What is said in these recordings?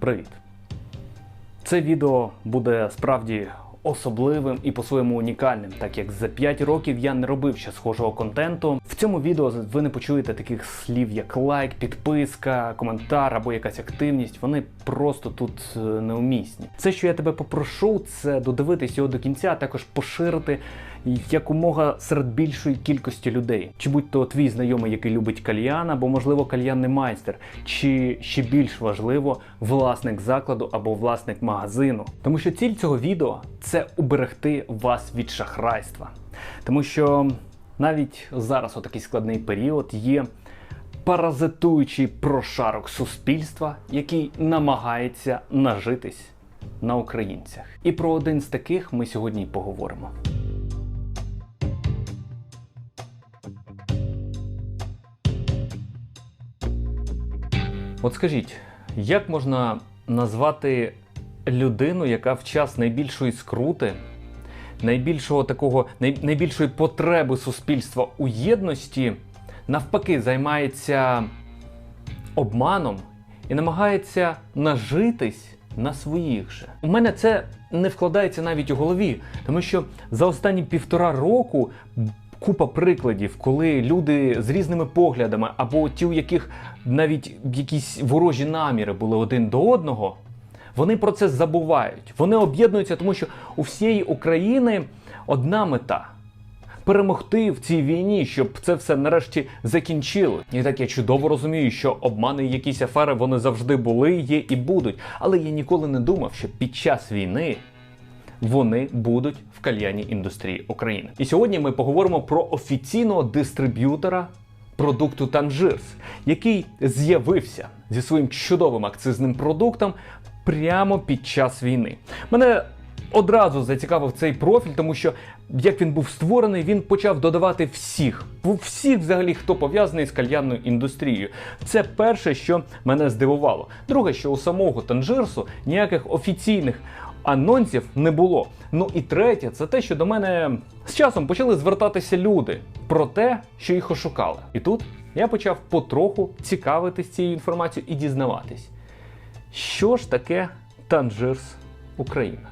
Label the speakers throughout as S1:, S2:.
S1: Привіт! Це відео буде справді особливим і по-своєму унікальним, так як за 5 років я не робив ще схожого контенту. В цьому відео ви не почуєте таких слів, як лайк, підписка, коментар або якась активність. Вони просто тут е, неумісні. Все, що я тебе попрошу, це додивитись його до кінця, а також поширити якомога серед більшої кількості людей. Чи будь то твій знайомий, який любить кальян, або можливо кальянний майстер, чи ще більш важливо, власник закладу або власник магазину. Тому що ціль цього відео це уберегти вас від шахрайства. Тому що навіть зараз, у такий складний період, є паразитуючий прошарок суспільства, який намагається нажитись на українцях. І про один з таких ми сьогодні й поговоримо. От скажіть, як можна назвати людину, яка в час найбільшої скрути, найбільшого такого, най, найбільшої потреби суспільства у єдності, навпаки, займається обманом і намагається нажитись на своїх же? У мене це не вкладається навіть у голові, тому що за останні півтора року купа прикладів, коли люди з різними поглядами, або ті, у яких навіть якісь ворожі наміри були один до одного, вони про це забувають. Вони об'єднуються, тому що у всієї України одна мета. Перемогти в цій війні, щоб це все нарешті закінчило. І так я чудово розумію, що обмани якісь афери вони завжди були, є і будуть. Але я ніколи не думав, що під час війни вони будуть в кальяній індустрії України. І сьогодні ми поговоримо про офіційного дистриб'ютора продукту Танжирс, який з'явився зі своїм чудовим акцизним продуктом прямо під час війни. Мене одразу зацікавив цей профіль, тому що як він був створений, він почав додавати всіх, всіх взагалі, хто пов'язаний з кальянною індустрією. Це перше, що мене здивувало. Друге, що у самого Танжирсу ніяких офіційних анонсів не було. Ну і третє, це те, що до мене з часом почали звертатися люди про те, що їх ошукали. І тут я почав потроху цікавитись цією інформацією і дізнаватись, що ж таке Танжирс Україна.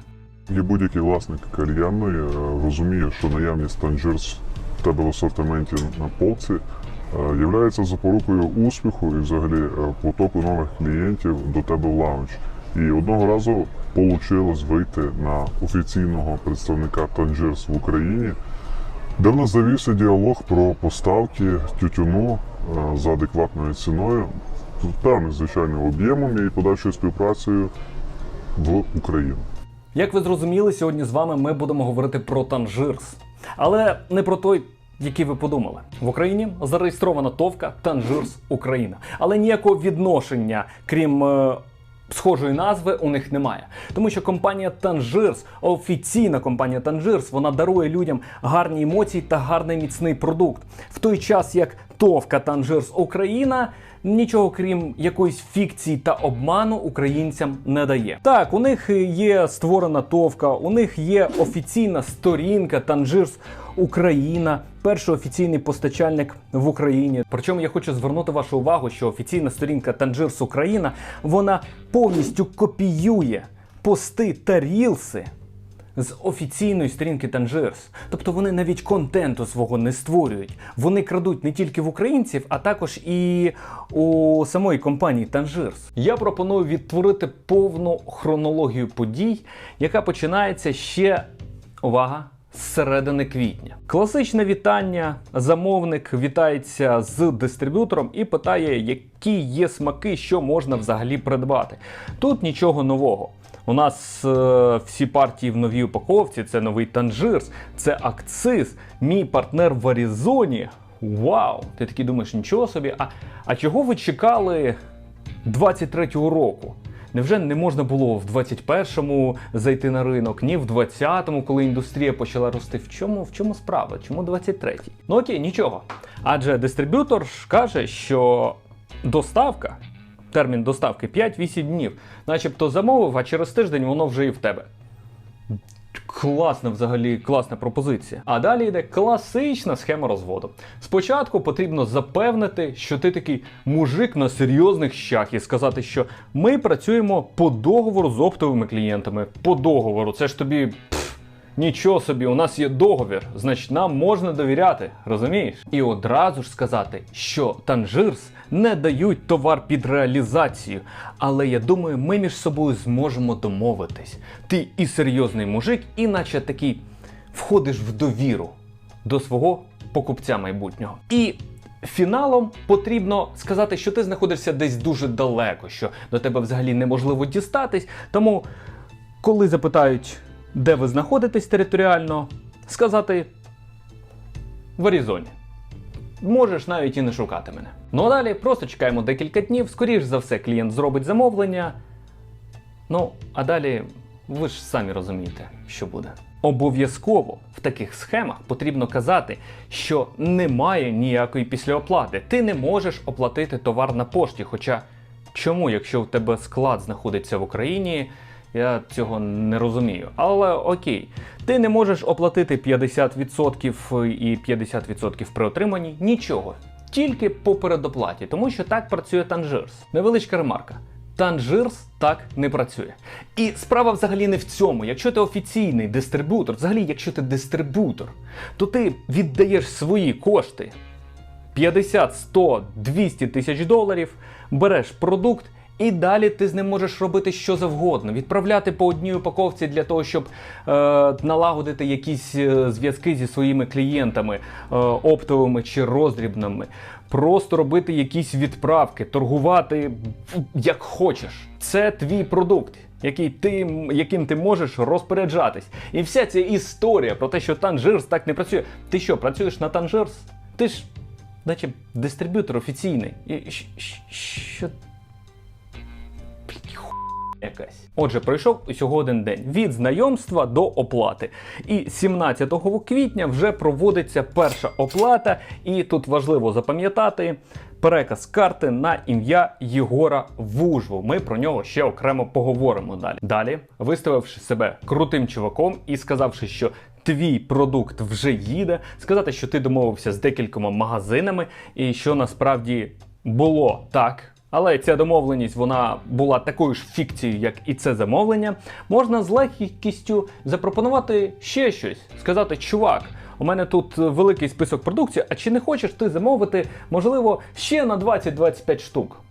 S2: І будь-який власник кальянної е, розуміє, що наявність танжирс в тебе в асортименті на полці е, являється запорукою успіху і взагалі е, потоку нових клієнтів до тебе в лаунж. І одного разу вийшло вийти на офіційного представника Танжирс в Україні, де в нас завівся діалог про поставки тютюну е, за адекватною ціною, певним звичайним об'ємом і подальшою співпрацею в Україну.
S1: Як ви зрозуміли, сьогодні з вами ми будемо говорити про Танжирс. Але не про той, який ви подумали. В Україні зареєстрована товка Танжирс Україна. Але ніякого відношення, крім е, схожої назви, у них немає. Тому що компанія Танжирс, офіційна компанія Танжирс, вона дарує людям гарні емоції та гарний міцний продукт. В той час як товка Танжирс Україна. Нічого крім якоїсь фікції та обману українцям не дає. Так, у них є створена товка, у них є офіційна сторінка Танжирс Україна, перший офіційний постачальник в Україні. Причому я хочу звернути вашу увагу, що офіційна сторінка Танжирс Україна вона повністю копіює пости та рілси з офіційної сторінки Танжирс. Тобто вони навіть контенту свого не створюють. Вони крадуть не тільки в українців, а також і у самої компанії Танжирс. Я пропоную відтворити повну хронологію подій, яка починається ще увага. З середини квітня. Класичне вітання. Замовник вітається з дистриб'ютором і питає, які є смаки, що можна взагалі придбати. Тут нічого нового. У нас е, всі партії в новій упаковці, це новий танжирс, це акциз, мій партнер в Аризоні. Вау! Ти такий думаєш, нічого собі. А, а чого ви чекали 23-го року? Невже не можна було в 21-му зайти на ринок, ні в 20-му, коли індустрія почала рости? В чому в чому справа? Чому 23-й? Ну окей, нічого. Адже дистриб'ютор каже, що доставка, термін доставки 5-8 днів, начебто замовив, а через тиждень воно вже і в тебе. Класна взагалі класна пропозиція. А далі йде класична схема розводу. Спочатку потрібно запевнити, що ти такий мужик на серйозних щах і сказати, що ми працюємо по договору з оптовими клієнтами. По договору, це ж тобі. Нічого собі, у нас є договір, значить нам можна довіряти, розумієш? І одразу ж сказати, що Танжирс не дають товар під реалізацію. Але я думаю, ми між собою зможемо домовитись. Ти і серйозний мужик, і наче такий входиш в довіру до свого покупця майбутнього. І фіналом потрібно сказати, що ти знаходишся десь дуже далеко, що до тебе взагалі неможливо дістатись. Тому, коли запитають, де ви знаходитесь територіально, сказати в Аризоні. Можеш навіть і не шукати мене. Ну а далі просто чекаємо декілька днів. Скоріш за все, клієнт зробить замовлення. Ну, а далі ви ж самі розумієте, що буде. Обов'язково в таких схемах потрібно казати, що немає ніякої післяоплати. Ти не можеш оплатити товар на пошті. Хоча чому, якщо в тебе склад знаходиться в Україні, я цього не розумію. Але окей, ти не можеш оплатити 50% і 50% при отриманні нічого. Тільки по передоплаті, тому що так працює Танжирс. Невеличка ремарка. Танжирс так не працює. І справа взагалі не в цьому. Якщо ти офіційний дистрибутор, взагалі, якщо ти дистрибутор, то ти віддаєш свої кошти 50, 100, 200 тисяч доларів, береш продукт. І далі ти з ним можеш робити що завгодно, відправляти по одній упаковці для того, щоб е, налагодити якісь е, зв'язки зі своїми клієнтами, е, оптовими чи роздрібними, просто робити якісь відправки, торгувати як хочеш. Це твій продукт, який ти, яким ти можеш розпоряджатись. І вся ця історія про те, що Танжирс так не працює. Ти що, працюєш на Танжирс? Ти ж, наче, дистриб'ютор офіційний. І що якась. Отже, пройшов усього один день від знайомства до оплати. І 17 квітня вже проводиться перша оплата, і тут важливо запам'ятати. Переказ карти на ім'я Єгора Вужву. Ми про нього ще окремо поговоримо далі. Далі, виставивши себе крутим чуваком і сказавши, що твій продукт вже їде, сказати, що ти домовився з декількома магазинами, і що насправді було так. Але ця домовленість вона була такою ж фікцією, як і це замовлення. Можна з легкістю запропонувати ще щось, сказати, чувак. У мене тут великий список продукції, а чи не хочеш ти замовити, можливо, ще на 20-25 штук?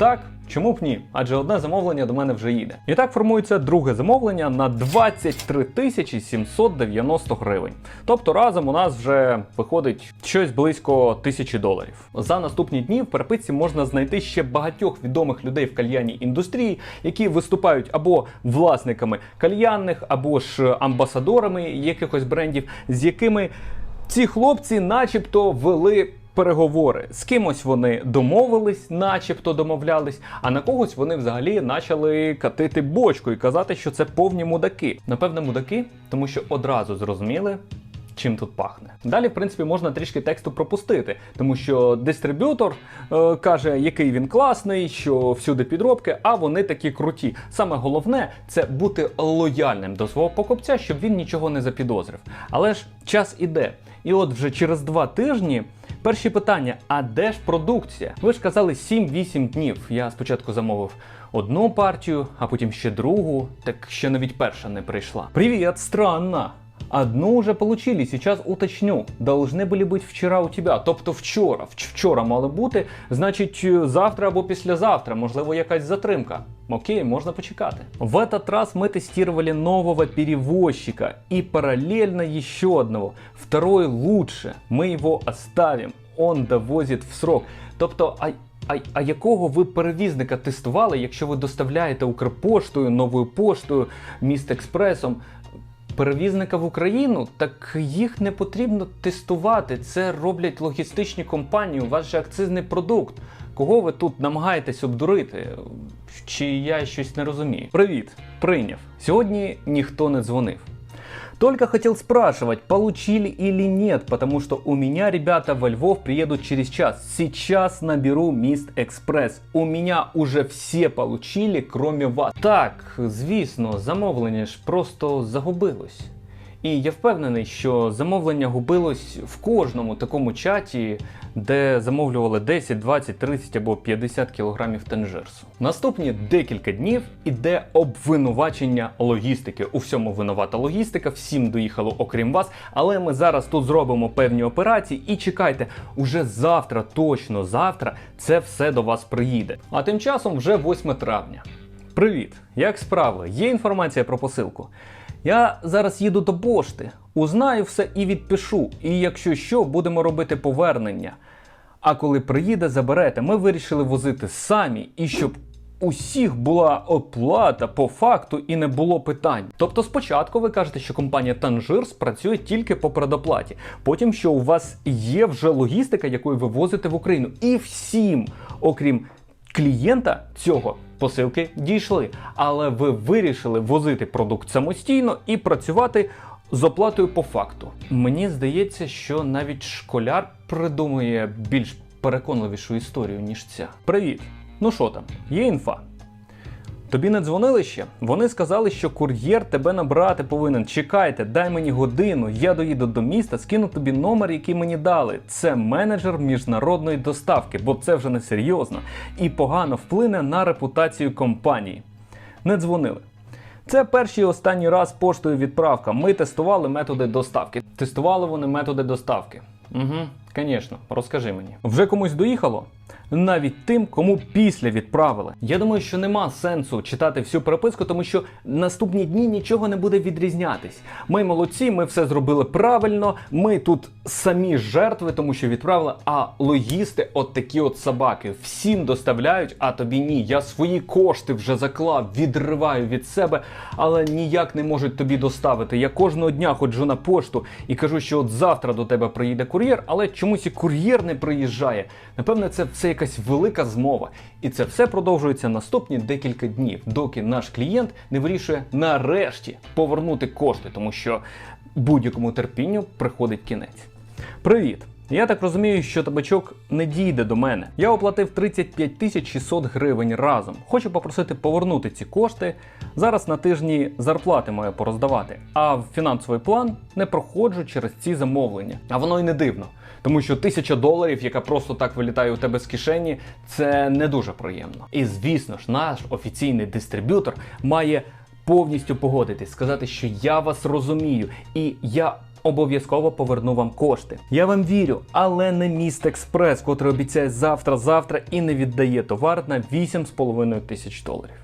S1: Так, чому б ні? Адже одне замовлення до мене вже їде. І так формується друге замовлення на 23 тисячі 790 гривень. Тобто разом у нас вже виходить щось близько тисячі доларів. За наступні дні в переписці можна знайти ще багатьох відомих людей в кальянній індустрії, які виступають або власниками кальянних, або ж амбасадорами якихось брендів, з якими ці хлопці, начебто, вели переговори. З кимось вони домовились, начебто домовлялись, а на когось вони взагалі почали катити бочку і казати, що це повні мудаки. Напевне, мудаки, тому що одразу зрозуміли. Чим тут пахне. Далі, в принципі, можна трішки тексту пропустити, тому що дистриб'ютор е, каже, який він класний, що всюди підробки, а вони такі круті. Саме головне це бути лояльним до свого покупця, щоб він нічого не запідозрив. Але ж час іде. І от вже через два тижні перші питання: а де ж продукція? Ви ж казали 7-8 днів. Я спочатку замовив одну партію, а потім ще другу, так ще навіть перша не прийшла. Привіт, странно. Одну уже получили, сейчас уточню. Должны были быть вчора у тебя. Тобто вчора. Вч- Вчора мали бути, значить, е, завтра або післязавтра, можливо, якась затримка. Окей, можно почекати. В этот раз мы тестировали нового перевозчика и параллельно еще одного. Второй лучше. Мы его оставим. Он довозит в срок. Тобто, а а, а якого ви перевізника тестували, якщо ви доставляєте Укрпоштою, новою поштою, міст-експресом? Перевізника в Україну, так їх не потрібно тестувати. Це роблять логістичні компанії. У вас же акцизний продукт. Кого ви тут намагаєтесь обдурити? Чи я щось не розумію? Привіт, прийняв. Сьогодні ніхто не дзвонив. Только хотел спрашивать, получили или нет, потому что у меня ребята во Львов приедут через час. Сейчас наберу Мист Экспресс. У меня уже все получили, кроме вас. Так, звісно, замовлення ж просто загубилось. І я впевнений, що замовлення губилось в кожному такому чаті, де замовлювали 10, 20, 30 або 50 кілограмів тенжерсу. Наступні декілька днів іде обвинувачення логістики. У всьому винувата логістика, всім доїхало окрім вас. Але ми зараз тут зробимо певні операції і чекайте, уже завтра, точно завтра, це все до вас приїде. А тим часом вже 8 травня. Привіт! Як справи? Є інформація про посилку? Я зараз їду до пошти, узнаю все і відпишу. І якщо що, будемо робити повернення. А коли приїде, заберете. Ми вирішили возити самі і щоб. Усіх була оплата по факту і не було питань. Тобто, спочатку ви кажете, що компанія Tangiers працює тільки по предоплаті. Потім, що у вас є вже логістика, якою ви возите в Україну, і всім, окрім клієнта цього посилки дійшли, але ви вирішили возити продукт самостійно і працювати з оплатою по факту. Мені здається, що навіть школяр придумує більш переконливішу історію, ніж ця. Привіт! Ну що там, є інфа? Тобі не дзвонили ще? Вони сказали, що кур'єр тебе набрати повинен. Чекайте, дай мені годину, я доїду до міста, скину тобі номер, який мені дали. Це менеджер міжнародної доставки, бо це вже не серйозно і погано вплине на репутацію компанії. Не дзвонили. Це перший і останній раз поштою відправка. Ми тестували методи доставки. Тестували вони методи доставки. Угу, звісно, розкажи мені. Вже комусь доїхало? Навіть тим, кому після відправили. Я думаю, що нема сенсу читати всю переписку, тому що наступні дні нічого не буде відрізнятись. Ми молодці, ми все зробили правильно. Ми тут самі жертви, тому що відправили. А логісти, от такі от собаки, всім доставляють, а тобі ні. Я свої кошти вже заклав, відриваю від себе, але ніяк не можуть тобі доставити. Я кожного дня ходжу на пошту і кажу, що от завтра до тебе приїде кур'єр, але чомусь і кур'єр не приїжджає. Напевне, це все якась велика змова. І це все продовжується наступні декілька днів, доки наш клієнт не вирішує нарешті повернути кошти, тому що будь-якому терпінню приходить кінець. Привіт! Я так розумію, що табачок не дійде до мене. Я оплатив 35 тисяч 600 гривень разом. Хочу попросити повернути ці кошти. Зараз на тижні зарплати маю пороздавати, а в фінансовий план не проходжу через ці замовлення. А воно й не дивно. Тому що тисяча доларів, яка просто так вилітає у тебе з кишені, це не дуже приємно. І звісно ж, наш офіційний дистриб'ютор має повністю погодитись, сказати, що я вас розумію, і я обов'язково поверну вам кошти. Я вам вірю, але не міст експрес, котрий обіцяє завтра-завтра і не віддає товар на 8,5 тисяч доларів.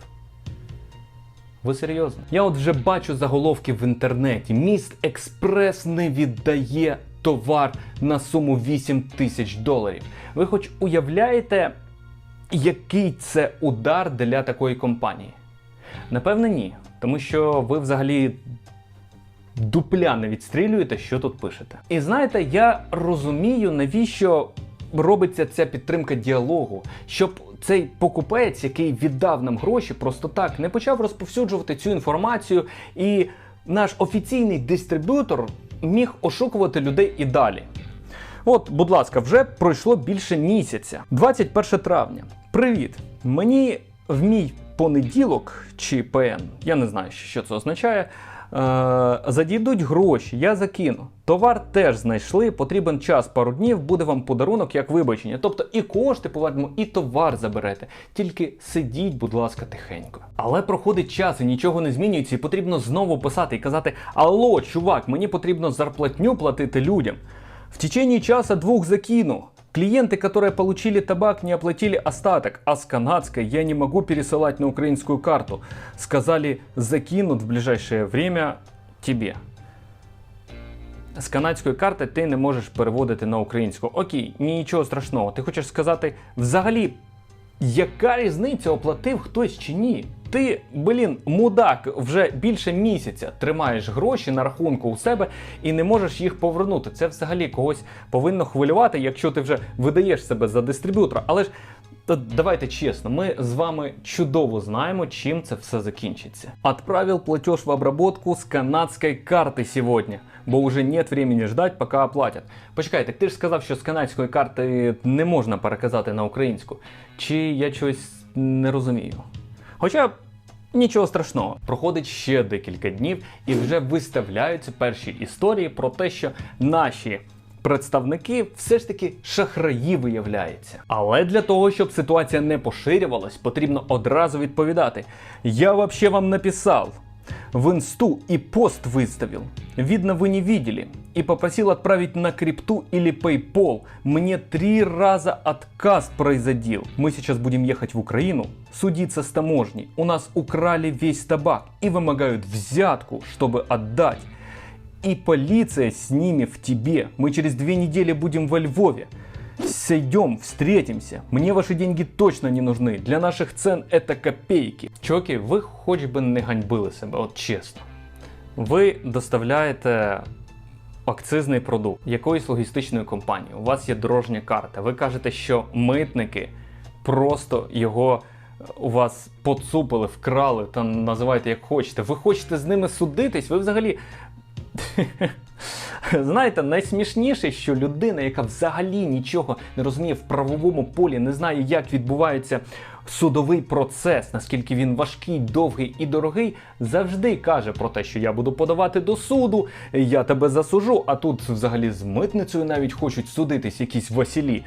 S1: Ви серйозно? Я от вже бачу заголовки в інтернеті. Міст Експрес не віддає товар на суму 8 тисяч доларів. Ви хоч уявляєте, який це удар для такої компанії? Напевне, ні. Тому що ви взагалі дупля не відстрілюєте, що тут пишете. І знаєте, я розумію, навіщо робиться ця підтримка діалогу, щоб цей покупець, який віддав нам гроші, просто так не почав розповсюджувати цю інформацію, і наш офіційний дистриб'ютор міг ошукувати людей і далі. От, будь ласка, вже пройшло більше місяця. 21 травня. Привіт! Мені в мій понеділок чи ПН, я не знаю, що це означає. Е, задійдуть гроші, я закину. Товар теж знайшли, потрібен час пару днів, буде вам подарунок як вибачення. Тобто і кошти повернемо, і товар заберете. Тільки сидіть, будь ласка, тихенько. Але проходить час і нічого не змінюється, і потрібно знову писати і казати: Алло, чувак, мені потрібно зарплатню платити людям. В течение часа двух закину. Клиенты, которые получили табак, не оплатили остаток, а с канадской я не могу пересылать на украинскую карту. Сказали, закинут в ближайшее время тебе. З канадської карти ти не можеш переводити на українську. Окей, нічого страшного. Ти хочеш сказати, взагалі, яка різниця оплатив хтось чи ні? Ти, блін, мудак, вже більше місяця тримаєш гроші на рахунку у себе і не можеш їх повернути. Це взагалі когось повинно хвилювати, якщо ти вже видаєш себе за дистриб'ютора. Але ж Та давайте чесно, ми з вами чудово знаємо, чим це все закінчиться. Отправил платеж в обработку с канадской карты сегодня, бо уже нет времени ждать, поки оплатять. Почекай, ти ж сказав, що з канадської карти не можна переказати на українську. Чи я щось не розумію? Хоча Нічого страшного, проходить ще декілька днів, і вже виставляються перші історії про те, що наші представники все ж таки шахраї виявляються. Але для того, щоб ситуація не поширювалась, потрібно одразу відповідати: Я вообще вам написав. В инсту и пост выставил. Видно, вы не видели. И попросил отправить на крипту или PayPal. Мне три раза отказ производил. Мы сейчас будем ехать в Украину, судиться с таможней. У нас украли весь табак и вымогают взятку, чтобы отдать. И полиция с ними в тебе. Мы через две недели будем во Львове. Сойдем, встретимся. Мне ваши деньги точно не нужны. Для наших цен это копейки. Чуваки, ви хоч би не ганьбили себе, от чесно. Ви доставляєте акцизний продукт якоїсь логістичної компанії. У вас є дорожня карта. Ви кажете, що митники просто його е, у вас поцупили, вкрали та називайте як хочете. Ви хочете з ними судитись? Ви взагалі Знаєте, найсмішніше, що людина, яка взагалі нічого не розуміє в правовому полі, не знає, як відбувається судовий процес, наскільки він важкий, довгий і дорогий, завжди каже про те, що я буду подавати до суду, я тебе засужу, а тут взагалі з митницею навіть хочуть судитись якісь Василі.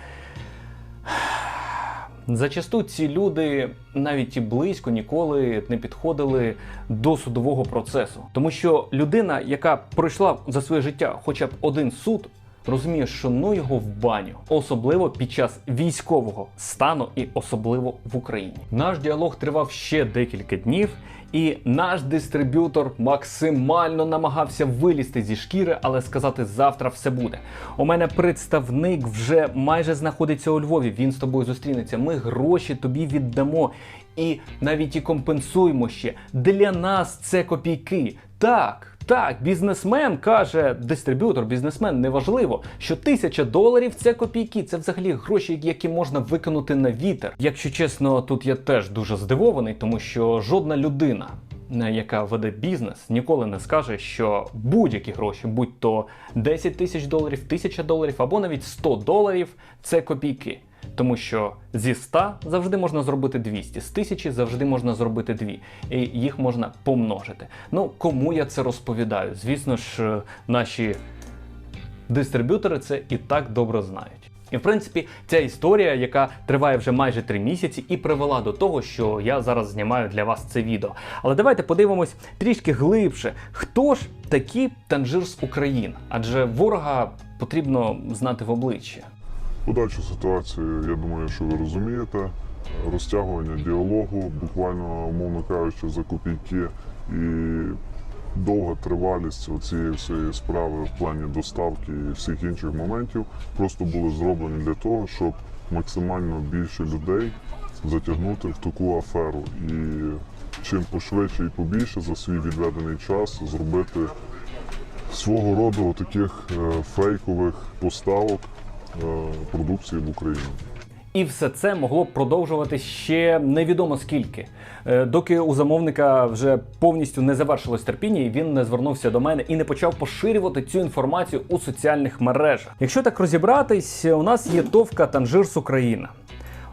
S1: Зачасту ці люди навіть і близько ніколи не підходили до судового процесу, тому що людина, яка пройшла за своє життя хоча б один суд, розуміє, що ну його в баню, особливо під час військового стану і особливо в Україні. Наш діалог тривав ще декілька днів, і наш дистриб'ютор максимально намагався вилізти зі шкіри, але сказати завтра все буде. У мене представник вже майже знаходиться у Львові. Він з тобою зустрінеться. Ми гроші тобі віддамо. І навіть і компенсуємо ще. Для нас це копійки. Так. Так, бізнесмен каже, дистриб'ютор, бізнесмен, неважливо, що тисяча доларів це копійки, це взагалі гроші, які можна викинути на вітер. Якщо чесно, тут я теж дуже здивований, тому що жодна людина, е, яка веде бізнес, ніколи не скаже, що будь-які гроші, будь то 10 тисяч доларів, 1000 доларів або навіть 100 доларів, це копійки. Тому що зі 100 завжди можна зробити 200, з 1000 завжди можна зробити 2, і їх можна помножити. Ну, кому я це розповідаю? Звісно ж, е, наші дистриб'ютори це і так добре знають. І в принципі, ця історія, яка триває вже майже три місяці, і привела до того, що я зараз знімаю для вас це відео. Але давайте подивимось трішки глибше, хто ж такі Танжир з України? Адже ворога потрібно знати в обличчя.
S2: Подальшу ситуацію, я думаю, що ви розумієте. Розтягування діалогу, буквально, умовно кажучи, за копійки і довга тривалість цієї всієї справи в плані доставки і всіх інших моментів просто були зроблені для того, щоб максимально більше людей затягнути в таку аферу. І чим пошвидше і побільше за свій відведений час зробити свого роду таких е, фейкових поставок продукції в Україну.
S1: І все це могло б продовжувати ще невідомо скільки, Е, доки у замовника вже повністю не завершилось терпіння, і він не звернувся до мене і не почав поширювати цю інформацію у соціальних мережах. Якщо так розібратись, у нас є товка Танжирс Україна.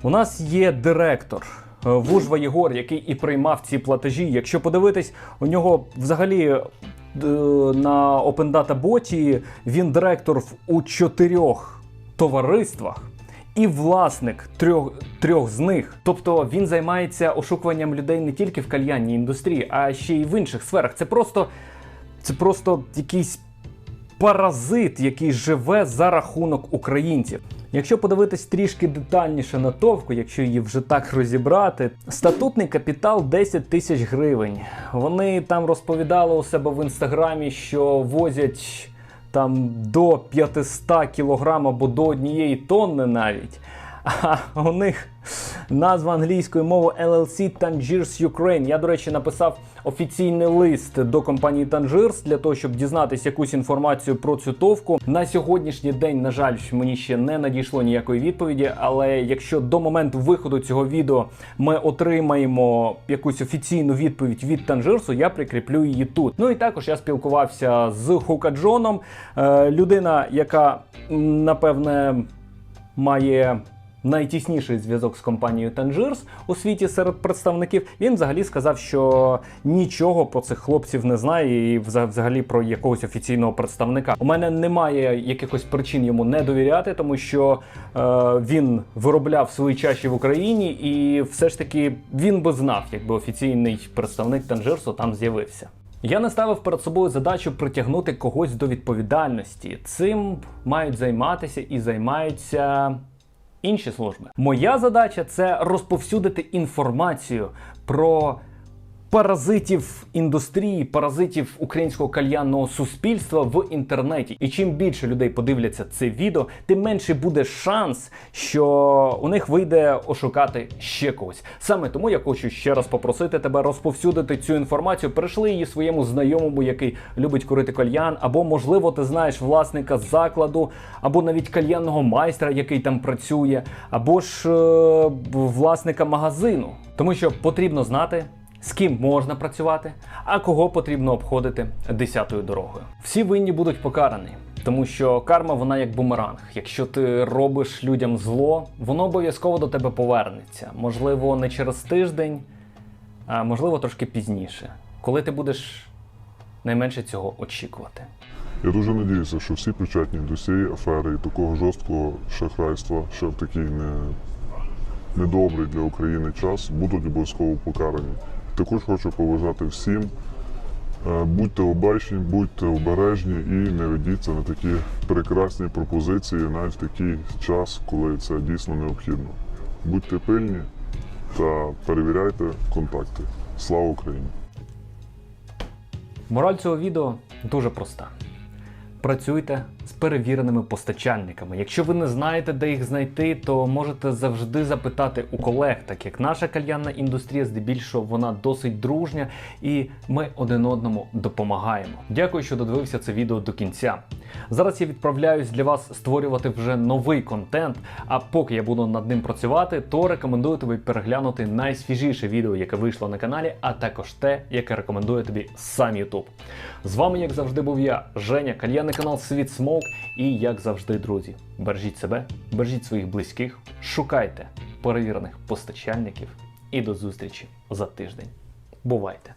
S1: У нас є директор. е, Вужва Єгор, який і приймав ці платежі. Якщо подивитись, у нього взагалі е, на Open Data боті він директор у чотирьох товариствах і власник трьох, трьох з них. Тобто він займається ошукуванням людей не тільки в кальянній індустрії, а ще й в інших сферах. Це просто, це просто якийсь паразит, який живе за рахунок українців. Якщо подивитись трішки детальніше на товку, якщо її вже так розібрати, статутний капітал 10 тисяч гривень. Вони там розповідали у себе в інстаграмі, що возять там до 500 кілограм або до однієї тонни навіть. А у них назва англійською мовою LLC Tangiers Ukraine. Я, до речі, написав офіційний лист до компанії Tangiers для того, щоб дізнатися якусь інформацію про цю товку. На сьогоднішній день, на жаль, мені ще не надійшло ніякої відповіді. Але якщо до моменту виходу цього відео ми отримаємо якусь офіційну відповідь від Tangiers, я прикріплю її тут. Ну і також я спілкувався з Хука Джоном, е, людина, яка напевне має найтісніший зв'язок з компанією Tangiers у світі серед представників. Він взагалі сказав, що нічого про цих хлопців не знає і взагалі про якогось офіційного представника. У мене немає якихось причин йому не довіряти, тому що е, він виробляв свої чаші в Україні, і все ж таки він би знав, якби офіційний представник Tangiers там з'явився. Я не ставив перед собою задачу притягнути когось до відповідальності. Цим мають займатися і займаються інші служби. Моя задача це розповсюдити інформацію про паразитів індустрії, паразитів українського кальянного суспільства в інтернеті. І чим більше людей подивляться це відео, тим менше буде шанс, що у них вийде ошукати ще когось. Саме тому я хочу ще раз попросити тебе розповсюдити цю інформацію. Перейшли її своєму знайомому, який любить курити кальян, або можливо ти знаєш власника закладу, або навіть кальянного майстра, який там працює, або ж е, власника магазину. Тому що потрібно знати. З ким можна працювати, а кого потрібно обходити десятою дорогою. Всі винні будуть покарані, тому що карма вона як бумеранг. Якщо ти робиш людям зло, воно обов'язково до тебе повернеться. Можливо, не через тиждень, а можливо трошки пізніше, коли ти будеш найменше цього очікувати.
S2: Я дуже надіюся, що всі причетні до цієї афери і такого жорсткого шахрайства, ще в такий не, недобрий для України час, будуть обов'язково покарані. Також хочу побажати всім. е, Будьте обачні, будьте обережні і не ведіться на такі прекрасні пропозиції навіть в такий час, коли це дійсно необхідно. Будьте пильні та перевіряйте контакти. Слава Україні!
S1: Мораль цього відео дуже проста. Працюйте з перевіреними постачальниками. Якщо ви не знаєте, де їх знайти, то можете завжди запитати у колег, так як наша кальянна індустрія, здебільшого, вона досить дружня, і ми один одному допомагаємо. Дякую, що додивився це відео до кінця. Зараз я відправляюсь для вас створювати вже новий контент. А поки я буду над ним працювати, то рекомендую тобі переглянути найсвіжіше відео, яке вийшло на каналі, а також те, яке рекомендує тобі сам YouTube. З вами, як завжди, був я, Женя, кальянний канал Світ Смоук. І як завжди, друзі, бережіть себе, бережіть своїх близьких, шукайте перевірених постачальників і до зустрічі за тиждень. Бувайте!